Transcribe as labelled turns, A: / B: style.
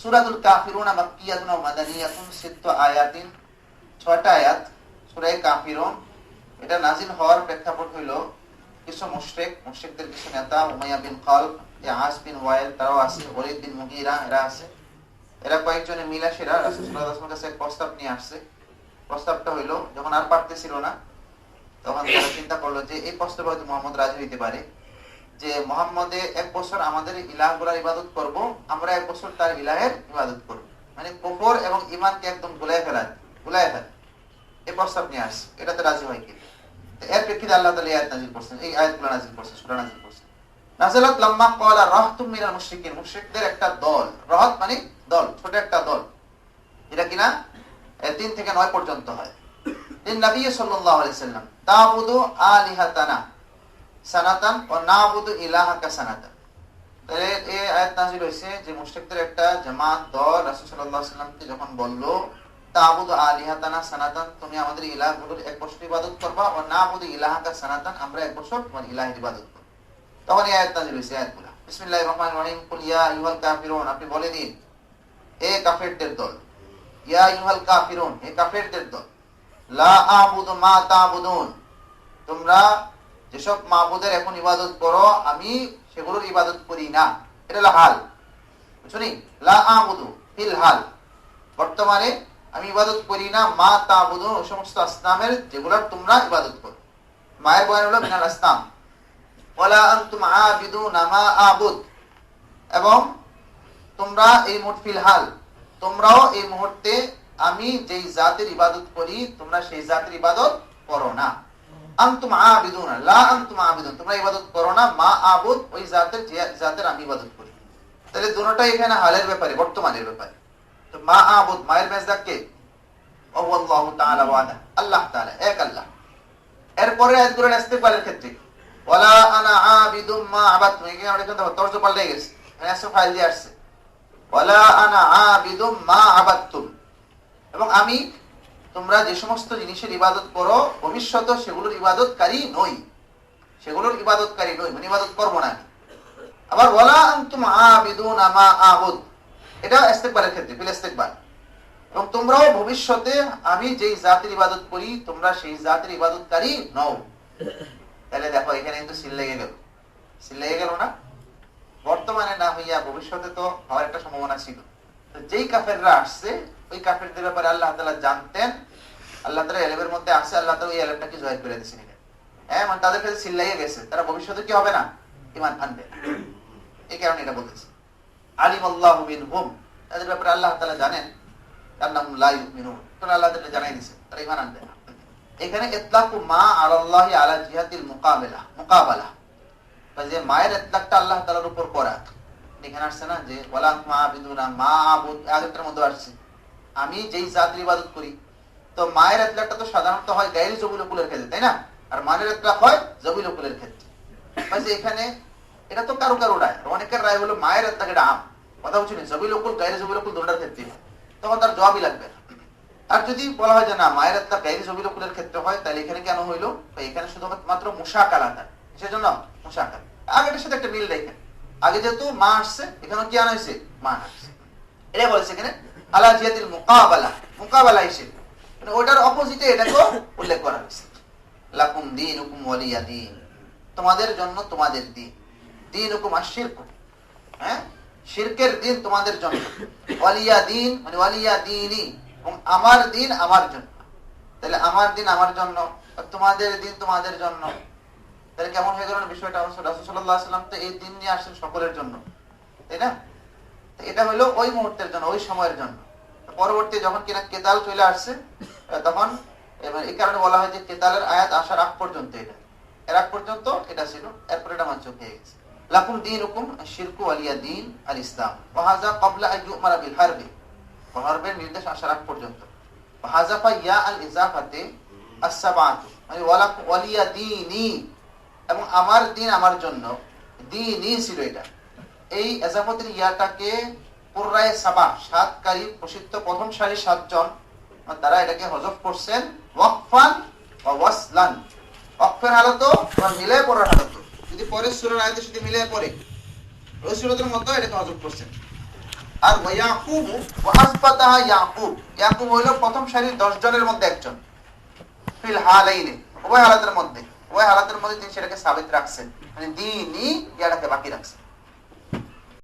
A: সুরাতুল কাফিরুন মাক্কিয়াতুন মাদানিয়াতুন সিত্তু আয়াতিন, ছয়টা আয়াত সূরা কাফিরুন। এটা নাজিল হওয়ার প্রেক্ষাপট হইল কিছু মুশরিক, মুশরিকদের কিছু নেতা, উমাইয়া বিন খালফ ইয়াস বিন ওয়াইল, তারাও আছে ওলিদ বিন মুগিরা, এরা আছে। এরা কয়েকজনে মিলা সেরা রাসূল সাল্লাল্লাহু কাছে প্রস্তাব নিয়ে আসছে। প্রস্তাবটা হইল, যখন আর পারতেছিল না, তখন তারা চিন্তা করল যে এই প্রস্তাবে হয়তো মোহাম্মদ রাজি হইতে পারে। যে মোহাম্মদে এক বছর আমাদের ইলাহগুলার ইবাদত করব আমরা এক বছর তার ইলাহের ইবাদত করব। মানে কুফর এবং ইমানকে একদম গুলাই ফেলা গুলাই ফেলা। এই প্রস্তাব নিয়ে আসছে। এটাতে রাজি হয় কি? এর প্রেক্ষিতে আল্লাহ এই আয়াত নাযিল করছেন এই আয়াতগুলো নাযিল করছেন সূরা মিনাল মুশরিকিন মুশরিকদের একটা দল। রাহত মানে দল ছোট একটা দল। এটা কিনা? এ, তিন থেকে নয় পর্যন্ত হয়। তিন নবী সাল্লাল্লাহু আলাইহি সাল্লাম আলিহাতানা। সানাতান ও নাবুদু ইলাহাকা সানাতান। তাহলে এই আয়াত নাযিল হয়েছে যে মুশরিকদের একটা জামাত, দল রাসূল আলাইহি সাল্লামকে যখন বলল, তাবুদু আলিহাতানা সানাতান, তুমি আমাদের এক বছর ইবাদত করবা ও নাবুদু ইলাহাকা আমরা এক বছর তোমার ইবাদত করব। তখন এই আয়াত হয়েছে, আয়াতগুলো। বিসমিল্লাহির রহমানির রহিম, কুল ইয়া আইয়ুহাল কাফিরুন, আপনি বলে দিন, এ কাফেরদের দল, ইয়া আইয়ুহাল কাফিরুন হে কাফেরদের দল, লা আবুদু মা তাবুদুন, তোমরা যেসব মাহবুদের এখন ইবাদত করো, আমি সেগুলোর ইবাদত করি না। এটা হলো হাল। বুঝছনি লা আবুদু ফিল হাল। বর্তমানে আমি ইবাদত করি না, মা তাবুদুন ওই সমস্ত আসনামের যেগুলোর তোমরা ইবাদত করো। মায়ের বয়ান হলো মিনাল আসনাম। ওয়ালা আনতুম আবিদুনা মা আবুদ। এবং তোমরা এই মুহূর্তে ফিলহাল তোমরাও এই মুহূর্তে আমি যেই জাতের ইবাদত করি, তোমরা সেই জাতের ইবাদত করো না। আনতুম আবিদুন, লা আনতুম আবিদুন। তোমরা ইবাদত করো না, মা আবুদ, ওই জাতের যে, জাতের আমি ইবাদত করি। তাহলে দুটোটাই এখানে হালের ব্যাপারে, বর্তমানের ব্যাপারে। তো মা আবুদ, মায়ের মেজদাক কে? আল্লাহ তাআলা ওয়াদা। আল্লাহ তাআলা, এক আল্লাহ। এরপরে আয়াতগুলো ইস্তেকবালের ক্ষেত্রে। ওয়ালা আনা আবিদুম মা আবাদতুম এখানে আমরা কিন্তু তর্জ পাল্টে গেছে। এখানে আসছে, ফাইল দিয়ে আসছে। ওয়ালা আনা আবিদুম মা আবাদতুম। এবং আমি তোমরা যে সমস্ত জিনিসের ইবাদত করো ভবিষ্যতে সেগুলোর ইবাদতকারী নই। সেগুলোর ইবাদতকারী নই মানে ইবাদত করব না আবার ওয়ালা এটা ইস্তেকবারের ক্ষেত্রে, ফিল এবং তোমরাও ভবিষ্যতে আমি যেই জাতির ইবাদত করি, তোমরা সেই জাতির ইবাদতকারী নও। তাহলে দেখো, এখানে কিন্তু সিল লেগে গেল। সিল লেগে গেল না? বর্তমানে না হইয়া ভবিষ্যতে তো হওয়ার একটা সম্ভাবনা ছিল। যেই কাফেররা আসছে ওই কাফেরদের ব্যাপারে আল্লাহ তালা জানতেন। আল্লাহ তালা এলেমের মধ্যে আসছে আল্লাহ তালা ওই এলেমটাকে জয় করে দিয়েছেন হ্যাঁ মানে তাদের কাছে সিল লেগে গেছে, তারা ভবিষ্যতে কি হবে না? ইমান আনবে। এই কারণে এটা বলতেছে। আলিম আল্লাহ হুম তাদের ব্যাপারে আল্লাহ তালা জানেন। তার নাম লাই মিনু তোরা আল্লাহ তালা জানাই দিছে তারা ইমান আনবে না। এখানে ইতলাকু মা আলাল্লাহি আলা জিহাতিল মোকাবেলা মোকাবেলা। যে মায়ের ইতলাকটা আল্লাহ তালার উপর করা। এখানে আসছে না যে, ওয়ালা মা আবিদুনা মা আবুদ আয়াতের মধ্যে আসছে। আমি যেই জাতির ইবাদত করি, তো মায়ের ইতলাকটা তো সাধারণত হয় গায়ের জবুল কুলের ক্ষেত্রে, তাই না? আর মানের ইতলাক হয় জবুল কুলের ক্ষেত্রে। এখানে এটা তো কারও কারও রায় অনেকের রায় হলো মায়ের ইতলাক এটা আম। কথা বলছি জবিল কুল গায়ের জবিল কুল দুটার ক্ষেত্রে। তখন তার জবাবই লাগবে। আর যদি বলা হয় যে না, মায়ের একটা গাইরি জবিলকুলের ক্ষেত্রে হয়, তাহলে এখানে কেন হইল? এখানে শুধুমাত্র মুশাকাল আকার সেজন্য মুশাকাল। আগেটার সাথে একটা মিল দেখেন। আগে যেহেতু মা আসছে এখানে কি আনা হয়েছে? মা আসছে। এটাই বলেছে এখানে আলা জিয়াতিল মুকাবালা। হিসেবে। মানে ওটার অপোজিটে এটাকেও উল্লেখ করা হয়েছে। লাকুম দিন হুকুম ওয়ালিয়া দিন। তোমাদের জন্য তোমাদের দিন। দিন হুকুম আর শিরক। হ্যাঁ? শিরকের দিন তোমাদের জন্য। ওয়ালিয়া দিন মানে ওয়ালিয়া দিনই। এবং আমার দিন আমার জন্য। তাহলে আমার দিন আমার জন্য। তোমাদের দিন তোমাদের জন্য। তাহলে কেমন হয়ে গেল বিষয়টা? রাসুল্লাহ তো এই দিন নিয়ে আসছেন সকলের জন্য। তাই না? এটা হলো ওই মুহূর্তের জন্য, ওই সময়ের জন্য। পরবর্তী যখন কিনা কেতাল চলে আসছে তখন এবার এই কারণে বলা হয় যে কেতালের আয়াত আসার আগ পর্যন্ত এটা। এর আগ পর্যন্ত এটা ছিল, এরপর এটা মাঞ্চ হয়ে গেছে লাকুম দিন হুকুম শিরকু আলিয়া দিন আল ইসলাম ওয়াহাজা কবলা আইয়ুমারা বিল হারবি। হরবের নির্দেশ আসার আগ পর্যন্ত। হাজাফা ইয়া আল ইজাফাতে আসসাবাত। মানে ওয়ালা ওয়ালিয়া দিনি। এবং আমার দিন আমার জন্য, দিনই ছিল এটা। এই এজাফতের ইয়াটাকে পুরায় সাবা, সাতকারী প্রসিদ্ধ প্রথম সারি সাতজন, তারা এটাকে হজব করছেন ওয়াকফান বা ওয়াসলান। হালত বা মিলে পড়ার হালত যদি সুরের আয়তে যদি মিলে পড়ে, ওই সুরতের মতো এটাকে হজফ করছেন। আর ওয়াকুব ওয়াসবাতাহা ইয়াকুব। ইয়াকুব হইল প্রথম সারির 10 জনের মধ্যে একজন। ফিল হালাইনে হালাতের মধ্যে। উভয় হালাতের মধ্যে তিনি সেটাকে সাবিত রাখছেন। মানে দিনই ইয়াটাকে বাকি রাখছেন।